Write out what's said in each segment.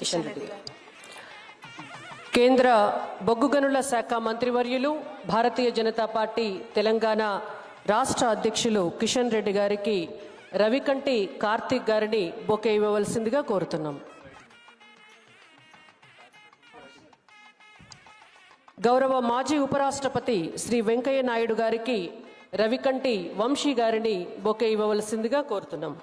కిషన్ రెడ్డి కేంద్ర బొగ్గు గనుల శాఖ మంత్రివర్యులు భారతీయ జనతా పార్టీ తెలంగాణ రాష్ట్ర అధ్యక్షులు కిషన్ రెడ్డి గారికి రవికంటి కార్తీక్ గారిని బొకే ఇవ్వవలసిందిగా కోరుతున్నాం. గౌరవ మాజీ ఉపరాష్ట్రపతి శ్రీ వెంకయ్య నాయుడు గారికి రవికంటి వంశీ గారిని బొకే ఇవ్వవలసిందిగా కోరుతున్నాం.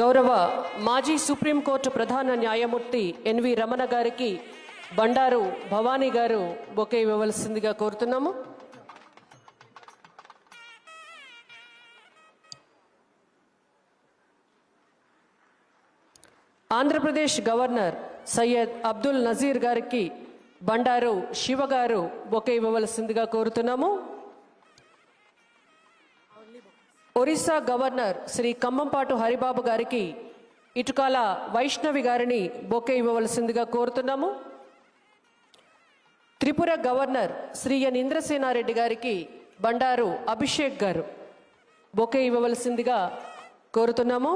గౌరవ మాజీ సుప్రీంకోర్టు ప్రధాన న్యాయమూర్తి ఎన్వి రమణ గారికి బండారు భవానీ గారు బొకే ఇవ్వవలసిందిగా కోరుతున్నాము. ఆంధ్రప్రదేశ్ గవర్నర్ సయ్యద్ అబ్దుల్ నజీర్ గారికి బండారు శివ గారు బొకే ఇవ్వవలసిందిగా కోరుతున్నాము. ఒరిస్సా గవర్నర్ శ్రీ కమ్మంపాటు హరిబాబు గారికి ఇటుకాల వైష్ణవి గారిని బొకే ఇవ్వవలసిందిగా కోరుతున్నాము. త్రిపుర గవర్నర్ శ్రీ ఎన్ ఇంద్రసేనారెడ్డి గారికి బండారు అభిషేక్ గారు బొకే ఇవ్వవలసిందిగా కోరుతున్నాము.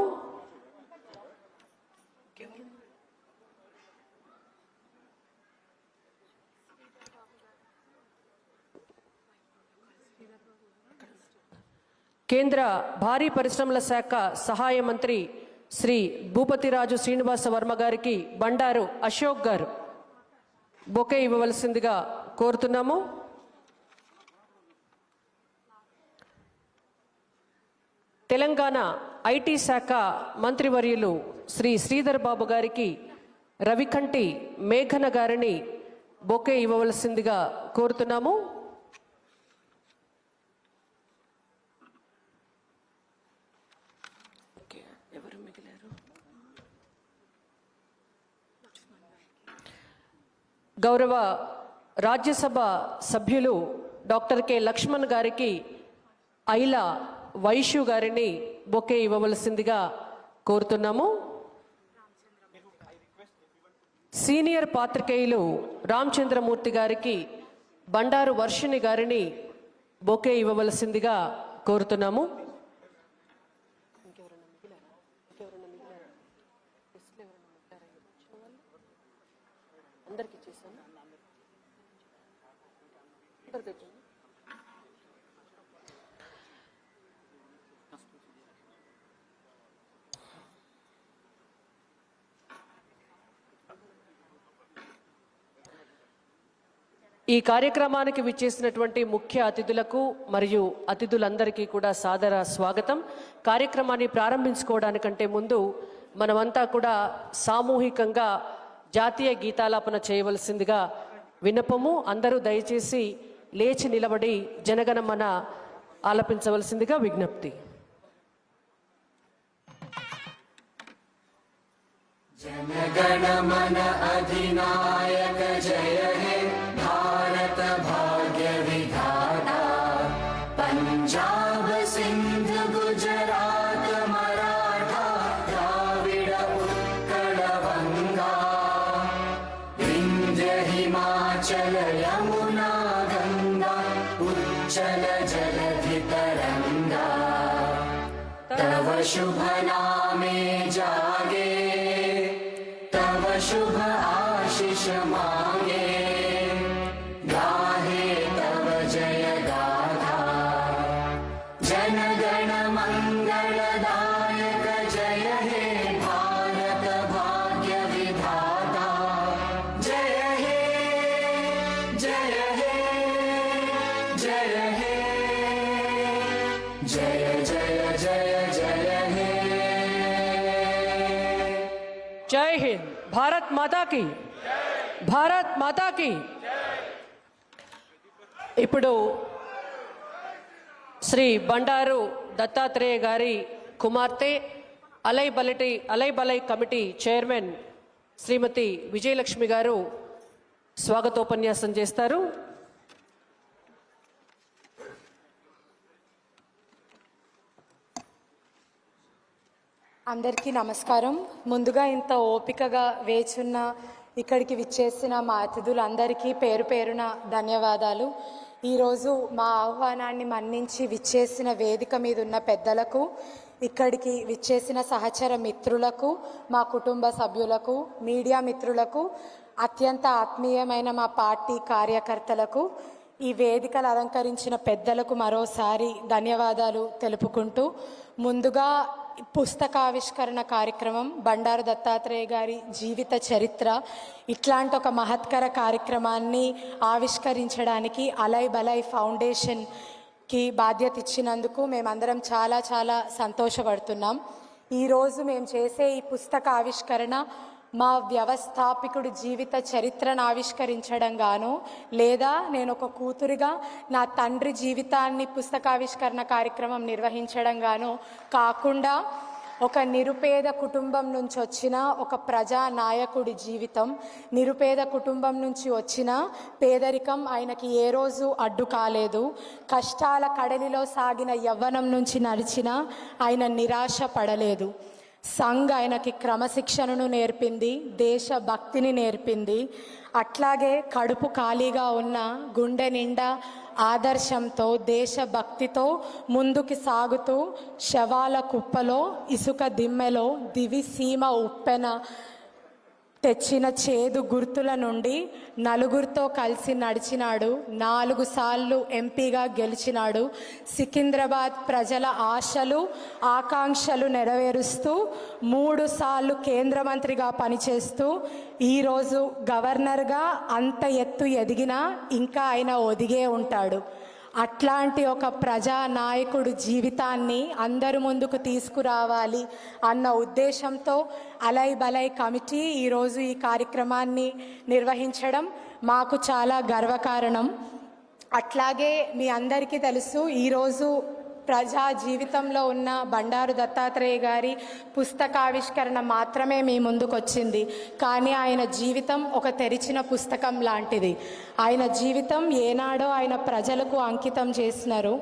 కేంద్ర భారీ పరిశ్రమల శాఖ సహాయ మంత్రి శ్రీ భూపతిరాజు శ్రీనివాస వర్మ గారికి బండారు అశోక్ గారు. బొకే ఇవ్వవలసిందిగా కోరుతున్నాము. తెలంగాణ ఐటీ శాఖ మంత్రివర్యులు శ్రీ శ్రీధర్ బాబు గారికి రవికంటి మేఘన గారిని బొకే ఇవ్వవలసిందిగా కోరుతున్నాము. గౌరవ రాజ్యసభ సభ్యులు డాక్టర్ కె లక్ష్మణ్ గారికి ఐల వైషు గారిని బొకే ఇవ్వవలసిందిగా కోరుతున్నాము. సీనియర్ పాత్రికేయులు రామచంద్రమూర్తి గారికి బండారు వర్షిణి గారిని బొకే ఇవ్వవలసిందిగా కోరుతున్నాము అందరికి ఇచ్చేసాను అందరికి ఇచ్చాను ఈ కార్యక్రమానికి విచ్చేసినటువంటి ముఖ్య అతిథులకు మరియు అతిథులందరికీ కూడా సాదర స్వాగతం. కార్యక్రమాన్ని ప్రారంభించుకోవడానికంటే ముందు మనమంతా కూడా సామూహికంగా జాతీయ గీతాలాపన చేయవలసిందిగా విన్నపము. అందరూ దయచేసి లేచి నిలబడి జనగణమన ఆలపించవలసిందిగా విజ్ఞప్తి जनगणमन अधिनायक जय जय हिंद भारत माता की। भारत माता की। इपड़ो శ్రీ బండారు దత్తాత్రేయ గారి కుమార్తె అలై బలటి అలై బలై కమిటీ చైర్మన్ శ్రీమతి విజయలక్ష్మి గారు స్వాగతోపన్యాసం చేస్తారు. అందరికీ నమస్కారం. ముందుగా ఇంత ఓపికగా వేచున్న ఇక్కడికి విచ్చేసిన మా అతిథులందరికీ పేరు పేరున ధన్యవాదాలు. ఈరోజు మా ఆహ్వానాన్ని మన్నించి విచ్చేసిన వేదిక మీద ఉన్న పెద్దలకు ఇక్కడికి విచ్చేసిన సహచర మిత్రులకు మా కుటుంబ సభ్యులకు మీడియా మిత్రులకు అత్యంత ఆత్మీయమైన మా పార్టీ కార్యకర్తలకు ఈ వేదికలు అలంకరించిన పెద్దలకు మరోసారి ధన్యవాదాలు తెలుపుకుంటూ ముందుగా పుస్తకావిష్కరణ కార్యక్రమం బండారు దత్తాత్రేయ గారి జీవిత చరిత్ర ఇట్లాంటి ఒక మహత్కర కార్యక్రమాన్ని ఆవిష్కరించడానికి అలై బలై ఫౌండేషన్కి బాధ్యత ఇచ్చినందుకు మేమందరం చాలా చాలా సంతోషపడుతున్నాం. ఈరోజు మేము చేసే ఈ పుస్తక ఆవిష్కరణ మా వ్యవస్థాపికుడు జీవిత చరిత్రను ఆవిష్కరించడం గాను లేదా నేను ఒక కూతురిగా నా తండ్రి జీవితాన్ని పుస్తకావిష్కరణ కార్యక్రమం నిర్వహించడం గాను కాకుండా ఒక నిరుపేద కుటుంబం నుంచి వచ్చిన ఒక ప్రజా నాయకుడి జీవితం నిరుపేద కుటుంబం నుంచి వచ్చిన పేదరికం ఆయనకి ఏ రోజు అడ్డు కాలేదు. కష్టాల కడలిలో సాగిన యవ్వనం నుంచి నడిచిన ఆయన నిరాశ పడలేదు. సంఘ్ ఆయనకి క్రమశిక్షణను నేర్పింది దేశభక్తిని నేర్పింది. అట్లాగే కడుపు ఖాళీగా ఉన్న గుండె నిండా ఆదర్శంతో దేశభక్తితో ముందుకు సాగుతూ శవాల కుప్పలో ఇసుక దిమ్మెలో దివి సీమ ఉప్పెన తెచ్చిన చేదు గుర్తుల నుండి నలుగురితో కలిసి నడిచినాడు. నాలుగు సార్లు ఎంపీగా గెలిచినాడు. సికింద్రాబాద్ ప్రజల ఆశలు ఆకాంక్షలు నెరవేరుస్తూ మూడు సార్లు కేంద్ర మంత్రిగా పనిచేస్తూ ఈరోజు గవర్నర్గా అంత ఎత్తు ఎదిగినా ఇంకా ఆయన ఒదిగే ఉంటాడు. అట్లాంటి ఒక ప్రజా నాయకుడు జీవితాన్ని అందరి ముందుకు తీసుకురావాలి అన్న ఉద్దేశంతో అలై బలై కమిటీ ఈరోజు ఈ కార్యక్రమాన్ని నిర్వహించడం మాకు చాలా గర్వకారణం. అట్లాగే మీ అందరికీ తెలుసు ఈరోజు ప్రజా జీవితంలో ఉన్న బండారు దత్తాత్రేయ గారి పుస్తకావిష్కరణ మాత్రమే మీ ముందుకొచ్చింది. కానీ ఆయన జీవితం ఒక తెరిచిన పుస్తకం లాంటిది. ఆయన జీవితం ఏనాడో ఆయన ప్రజలకు అంకితం చేసినారు.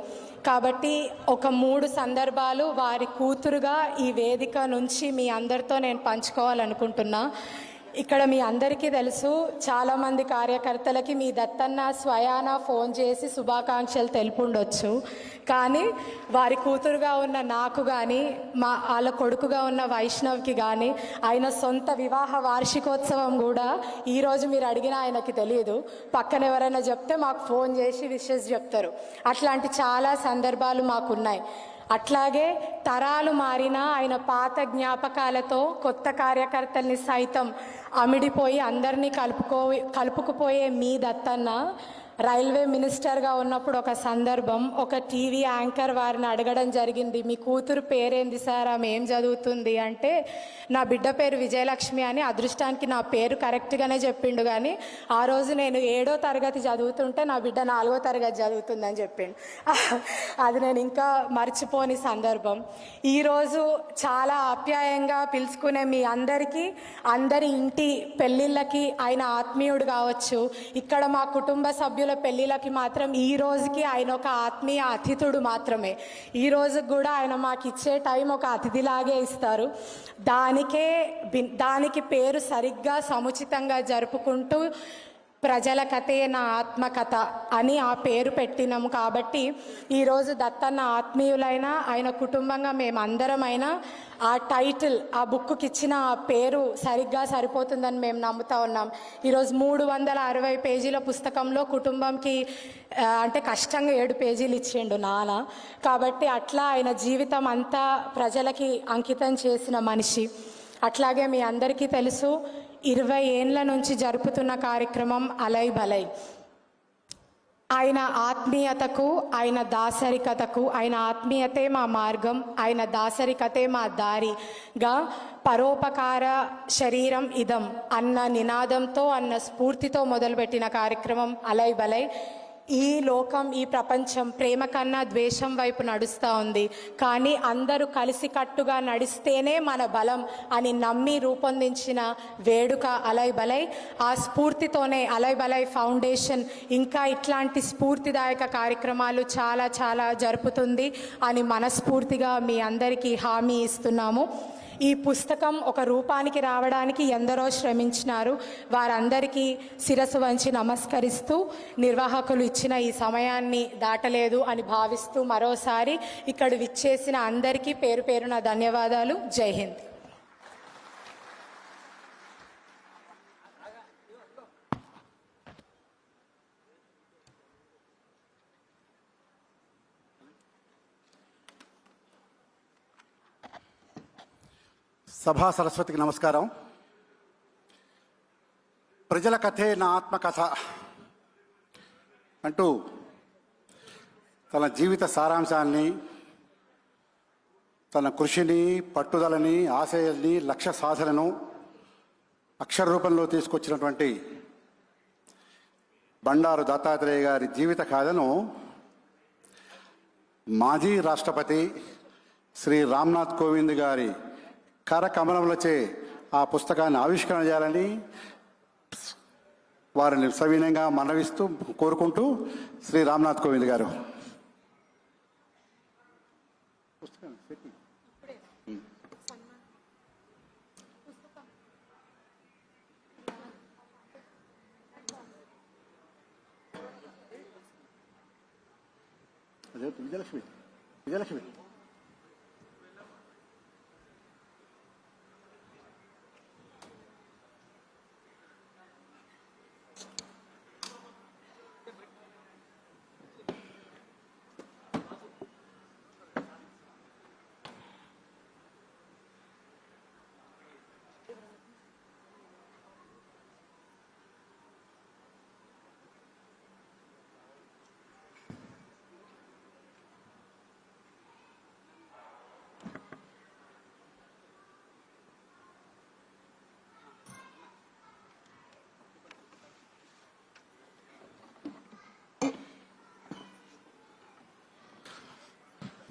కాబట్టి ఒక మూడు సందర్భాలు వారి కూతురుగా ఈ వేదిక నుంచి మీ అందరితో నేను పంచుకోవాలనుకుంటున్నా. ఇక్కడ మీ అందరికీ తెలుసు చాలామంది కార్యకర్తలకి మీ దత్తన్న స్వయాన ఫోన్ చేసి శుభాకాంక్షలు తెలుపుండొచ్చు. కానీ వారి కూతురుగా ఉన్న నాకు కానీ మా వాళ్ళ కొడుకుగా ఉన్న వైష్ణవ్కి కానీ ఆయన సొంత వివాహ వార్షికోత్సవం కూడా ఈరోజు మీరు అడిగిన ఆయనకి తెలియదు పక్కన ఎవరైనా చెప్తే మాకు ఫోన్ చేసి విషెస్ చెప్తారు. అట్లాంటి చాలా సందర్భాలు మాకున్నాయి. అట్లాగే తరాలు మారినా ఆయన పాత జ్ఞాపకాలతో కొత్త కార్యకర్తల్ని సైతం అమిడిపోయి అందరినీ కలుపుకో కలుపుకుపోయే మీ దత్తన్న రైల్వే మినిస్టర్గా ఉన్నప్పుడు ఒక సందర్భం ఒక టీవీ యాంకర్ వారిని అడగడం జరిగింది. మీ కూతురు పేరేంది సార్? ఆమె ఏం చదువుతుంది? అంటే నా బిడ్డ పేరు విజయలక్ష్మి అని అదృష్టానికి నా పేరు కరెక్ట్గానే చెప్పిండు కానీ ఆ రోజు నేను ఏడో తరగతి చదువుతుంటే నా బిడ్డ నాలుగో తరగతి చదువుతుందని చెప్పిండు. అది నేను ఇంకా మర్చిపోని సందర్భం. ఈరోజు చాలా ఆప్యాయంగా పిలుచుకునే మీ అందరికీ అందరి ఇంటి పెళ్ళిళ్ళకి ఆయన ఆత్మీయుడు కావచ్చు. ఇక్కడ మా కుటుంబ సభ్యులు పెళ్ళిళ్ళకి మాత్రం ఈ రోజుకి ఆయన ఒక ఆత్మీయ అతిథుడు మాత్రమే. ఈ రోజు కూడా ఆయన మాకు ఇచ్చే టైం ఒక అతిథిలాగే ఇస్తారు. దానికే దానికి పేరు సరిగ్గా సముచితంగా జరుపుకుంటూ ప్రజల కథే నా ఆత్మకథ అని ఆ పేరు పెట్టినాము కాబట్టి ఈరోజు దత్తన్న ఆత్మీయులైన ఆయన కుటుంబంగా మేమందరమైనా ఆ టైటిల్ ఆ బుక్కి ఇచ్చిన ఆ పేరు సరిగ్గా సరిపోతుందని మేము నమ్ముతా ఉన్నాం. ఈరోజు మూడు వందల అరవై పేజీల పుస్తకంలో కుటుంబంకి అంటే కష్టంగా ఏడు పేజీలు ఇచ్చిండు నాన్న. కాబట్టి అట్లా ఆయన జీవితం అంతా ప్రజలకి అంకితం చేసిన మనిషి. అట్లాగే మీ అందరికీ తెలుసు ఇరవై ఏండ్ల నుంచి జరుపుతున్న కార్యక్రమం అలై బలై. ఆయన ఆత్మీయతకు ఆయన దాసరికతకు ఆయన ఆత్మీయతే మా మార్గం ఆయన దాసరికతే మా దారిగా పరోపకార శరీరం ఇదం. అన్న నినాదంతో అన్న స్ఫూర్తితో మొదలుపెట్టిన కార్యక్రమం అలై బలై. ఈ లోకం ఈ ప్రపంచం ప్రేమ కన్నా ద్వేషం వైపు నడుస్తూ ఉంది. కానీ అందరూ కలిసికట్టుగా నడిస్తేనే మన బలం అని నమ్మి రూపొందించిన వేడుక అలై బలై ఆ స్ఫూర్తితోనే అలై బలై ఫౌండేషన్ ఇంకా ఇట్లాంటి స్ఫూర్తిదాయక కార్యక్రమాలు చాలా చాలా జరుపుతుంది అని మనస్ఫూర్తిగా మీ అందరికీ హామీ ఇస్తున్నాము. ఈ పుస్తకం ఒక రూపానికి రావడానికి ఎందరో శ్రమించినారు. వారందరికీ శిరస్సు వంచి నమస్కరిస్తూ నిర్వాహకులు ఇచ్చిన ఈ సమయాన్ని దాటలేదు అని భావిస్తూ మరోసారి ఇక్కడ విచ్చేసిన అందరికీ పేరు పేరున ధన్యవాదాలు. జై హింద్. సభా సరస్వతికి నమస్కారం. ప్రజల కథే నా ఆత్మకథ అంటూ తన జీవిత సారాంశాన్ని తన కృషిని పట్టుదలని ఆశయాల్ని లక్ష్య సాధనను అక్షర రూపంలో తీసుకొచ్చినటువంటి బండారు దత్తాత్రేయ గారి జీవిత కథను మాజీ రాష్ట్రపతి శ్రీ రామ్నాథ్ కోవింద్ గారి కరకమలములచే ఆ పుస్తకాన్ని ఆవిష్కరణ చేయాలని వారిని సవినయంగా మనవిస్తూ కోరుకుంటూ శ్రీ రామ్నాథ్ కోవింద్ గారు. విజయలక్ష్మి. విజయలక్ష్మి.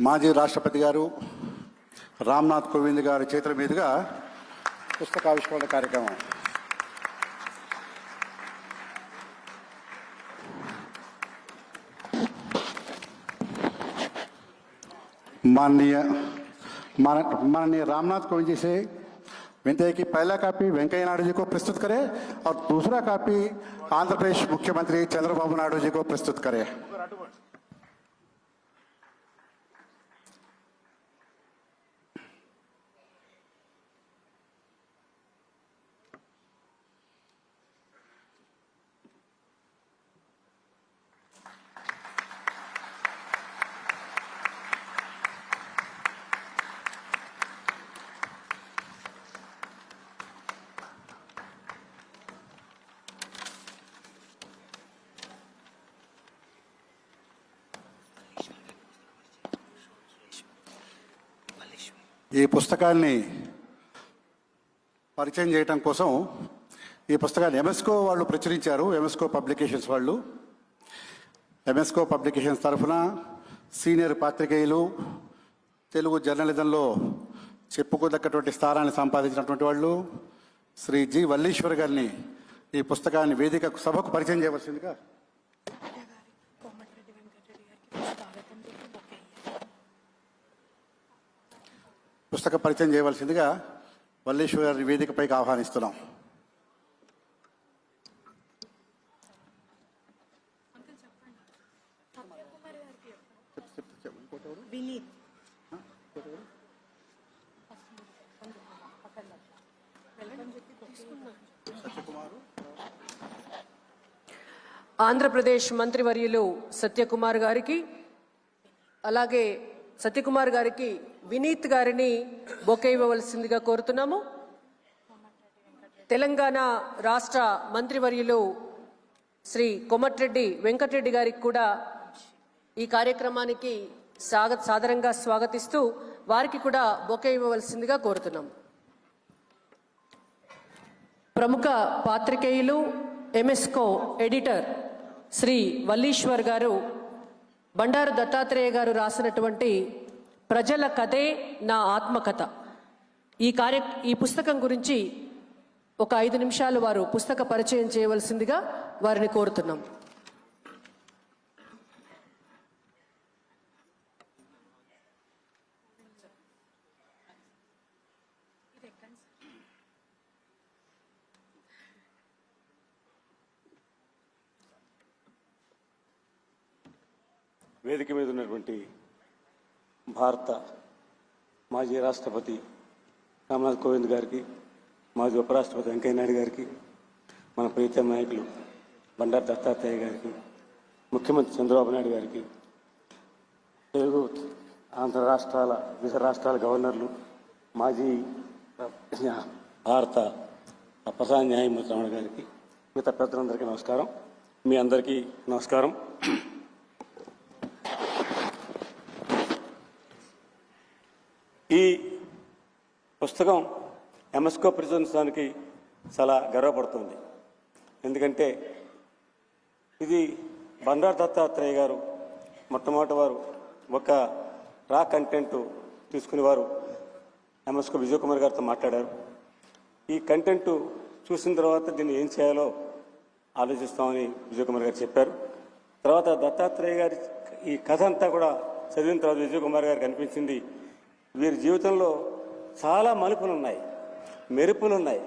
మాజీ రాష్ట్రపతి గారు రామ్నాథ్ కోవింద్ గారి చేతుల మీదుగా పుస్తకావిష్కరణ కార్యక్రమం माननीय मान माननीय रामनाथ कोविंद जी से विनती है कि पहला कॉपी वेंकैया नायडू जी को प्रस्तुत करें और दूसरा कॉपी आंध्र प्रदेश मुख्यमंत्री चंद्रबाबू नायडू जी को प्रस्तुत करें ఈ పుస్తకాన్ని పరిచయం చేయటం కోసం ఈ పుస్తకాన్ని ఎంఎస్కో వాళ్ళు ప్రచురించారు ఎంఎస్కో పబ్లికేషన్స్ వాళ్ళు. ఎంఎస్కో పబ్లికేషన్స్ తరఫున సీనియర్ పాత్రికేయులు తెలుగు జర్నలిజంలో చెప్పుకోదగ్గటువంటి స్థానాన్ని సంపాదించినటువంటి వాళ్ళు శ్రీ జి వల్లీశ్వర్ గారిని ఈ పుస్తకాన్ని వేదిక సభకు పరిచయం చేయవలసిందిగా పుస్తక పరిచయం చేయవలసిందిగా వల్లేశ్వర్ గారి వేదికపైకి ఆహ్వానిస్తున్నాం. ఆంధ్రప్రదేశ్ మంత్రివర్యులు సత్యకుమార్ గారికి అలాగే సత్యకుమార్ గారికి వినీత్ గారిని బొకే ఇవ్వవలసిందిగా కోరుతున్నాము. తెలంగాణ రాష్ట్ర మంత్రివర్యులు శ్రీ కొమటిరెడ్డి వెంకటరెడ్డి గారికి కూడా ఈ కార్యక్రమానికి సాగ సాదరంగా స్వాగతిస్తూ వారికి కూడా బొకే ఇవ్వవలసిందిగా కోరుతున్నాం ప్రముఖ పాత్రికేయులు ఎంఎస్కో ఎడిటర్ శ్రీ వల్లీశ్వర్ గారు బండారు దత్తాత్రేయ గారు రాసినటువంటి ప్రజల కథే నా ఆత్మకథ. ఈ కార్య ఈ పుస్తకం గురించి ఒక ఐదు నిమిషాలు వారు పుస్తక పరిచయం చేయవలసిందిగా వారిని కోరుతున్నాం. వేదిక మీద ఉన్నటువంటి భారత మాజీ రాష్ట్రపతి రామ్నాథ్ కోవింద్ గారికి మాజీ ఉపరాష్ట్రపతి వెంకయ్యనాయుడు గారికి మన ప్రీతమ నాయకులు బండారు దత్తాత్రేయ గారికి ముఖ్యమంత్రి చంద్రబాబు నాయుడు గారికి తెలుగు ఆంధ్ర రాష్ట్రాల వివిధ రాష్ట్రాల గవర్నర్లు మాజీ భారత ప్రధాన న్యాయమూర్తి రమణ గారికి మిగతా పెద్దలందరికీ నమస్కారం. మీ అందరికీ నమస్కారం. ఈ పుస్తకం ఎంఎస్కో ప్రచురించడానికి చాలా గర్వపడుతుంది. ఎందుకంటే ఇది బండారు దత్తాత్రేయ గారు మొట్టమొదటి వారు ఒక రా కంటెంట్ తీసుకునేవారు. ఎంఎస్కో విజయ్ కుమార్ గారితో మాట్లాడారు. ఈ కంటెంట్ చూసిన తర్వాత దీన్ని ఏం చేయాలో ఆలోచిస్తామని విజయ్ కుమార్ గారు చెప్పారు. తర్వాత దత్తాత్రేయ గారి ఈ కథ అంతా కూడా చదివిన తర్వాత విజయ్ కుమార్ గారికి అనిపించింది వీరి జీవితంలో చాలా మలుపులు ఉన్నాయి మెరుపులు ఉన్నాయి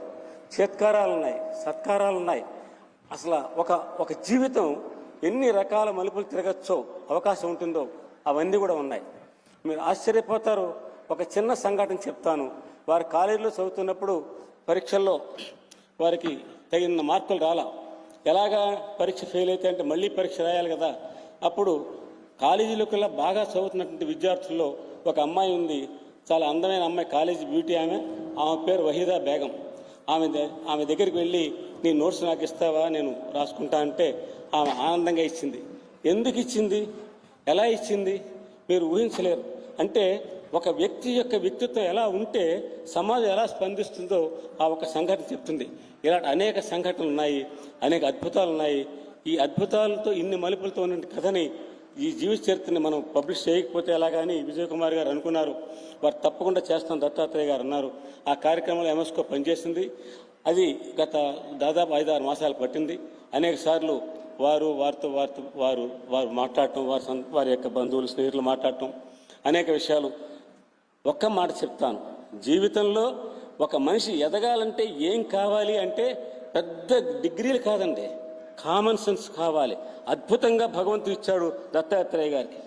చేత్కారాలు ఉన్నాయి సత్కారాలు ఉన్నాయి అసలు ఒక ఒక జీవితం ఎన్ని రకాల మలుపులు తిరగచ్చో అవకాశం ఉంటుందో అవన్నీ కూడా ఉన్నాయి. మీరు ఆశ్చర్యపోతారు. ఒక చిన్న సంఘటన చెప్తాను. వారు కాలేజీలో చదువుతున్నప్పుడు పరీక్షల్లో వారికి తగిన మార్కులు రాలా. ఎలాగా పరీక్ష ఫెయిల్ అయితే అంటే మళ్ళీ పరీక్ష రాయాలి కదా? అప్పుడు కాలేజీలోకెల్లా బాగా చదువుతున్నటువంటి విద్యార్థుల్లో ఒక అమ్మాయి ఉంది చాలా అందమైన అమ్మాయి కాలేజీ బ్యూటీ ఆమె. ఆమె పేరు వహీదా బేగం. ఆమె ద- ఆమె దగ్గరికి వెళ్ళి నీ నోట్స్ నాకు ఇస్తావా? నేను రాసుకుంటా అంటే ఆమె ఆనందంగా ఇచ్చింది. ఎందుకు ఇచ్చింది? ఎలా ఇచ్చింది? మీరు ఊహించలేరు. అంటే ఒక వ్యక్తి యొక్క వ్యక్తిత్వం ఎలా ఉంటే సమాజం ఎలా స్పందిస్తుందో ఆ ఒక సంఘటన చెప్తుంది. ఇలాంటి అనేక సంఘటనలు ఉన్నాయి అనేక అద్భుతాలు ఉన్నాయి. ఈ అద్భుతాలతో ఇన్ని మలుపులతో ఉన్న కథని ఈ జీవిత చరిత్రని మనం పబ్లిష్ చేయకపోతే ఎలాగని విజయ్ కుమార్ గారు అనుకున్నారు. వారు తప్పకుండా చేస్తాం దత్తాత్రేయ గారు అన్నారు. ఆ కార్యక్రమంలో ఎంఎస్కో పనిచేసింది. అది గత దాదాపు ఐదారు మాసాలు పట్టింది. అనేక సార్లు వారు వారితో వారితో వారు వారు మాట్లాడటం వారి వారి యొక్క బంధువులు స్నేహితులు మాట్లాడటం. అనేక విషయాలు ఒక్క మాట చెప్తాను. జీవితంలో ఒక మనిషి ఎదగాలంటే ఏం కావాలి అంటే పెద్ద డిగ్రీలు కాదండి. కామన్ సెన్స్ కావాలి. అద్భుతంగా భగవంతుడు ఇచ్చాడు దత్తాత్రేయ గారికి.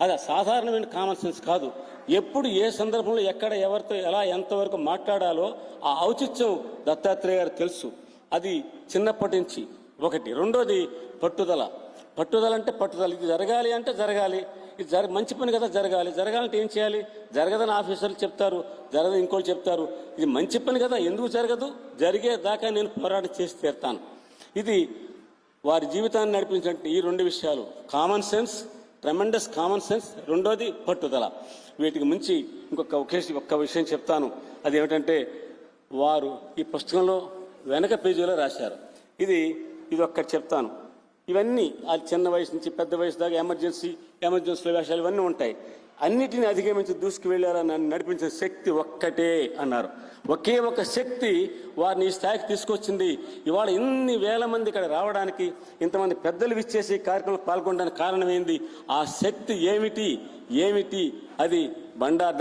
అది సాధారణమైన కామన్ సెన్స్ కాదు. ఎప్పుడు ఏ సందర్భంలో ఎక్కడ ఎవరితో ఎలా ఎంతవరకు మాట్లాడాలో ఆ ఔచిత్యం దత్తాత్రేయ గారు తెలుసు. అది చిన్నప్పటి నుంచి. ఒకటి. రెండోది పట్టుదల. పట్టుదల అంటే పట్టుదల. ఇది జరగాలి అంటే జరగాలి. ఇది జర మంచి పని కదా జరగాలి. జరగాలంటే ఏం చేయాలి? జరగదని ఆఫీసర్లు చెప్తారు. జరగదు ఇంకోటి చెప్తారు. ఇది మంచి పని కదా. ఎందుకు జరగదు? జరిగేదాకా నేను పోరాటం చేసి తీరుతాను. ఇది వారి జీవితాన్ని నడిపించిన ఈ రెండు విషయాలు. Common sense tremendous common sense రెండోది పట్టుదల. వీటికి మించి ఇంకొక ఒకేసి ఒక్క విషయం చెప్తాను. అది ఏమిటంటే వారు ఈ పుస్తకంలో వెనక పేజీలో రాశారు. ఇది ఇది ఒక్కటి చెప్తాను. ఇవన్నీ ఆ చిన్న వయసు నుంచి పెద్ద వయసు దాకా ఎమర్జెన్సీ ఎమర్జెన్సీలో వేషాలు ఇవన్నీ ఉంటాయి. అన్నిటిని అధిగమించి దూసుకు వెళ్ళారని నన్ను నడిపించిన శక్తి ఒక్కటే అన్నారు. ఒకే ఒక శక్తి వారిని ఈ స్థాయికి తీసుకొచ్చింది. ఇవాళ ఇన్ని వేల మంది ఇక్కడ రావడానికి ఇంతమంది పెద్దలు విచ్చేసి కార్యక్రమంలో పాల్గొనడానికి కారణం ఏంది? ఆ శక్తి ఏమిటి? ఏమిటి? అది బండార్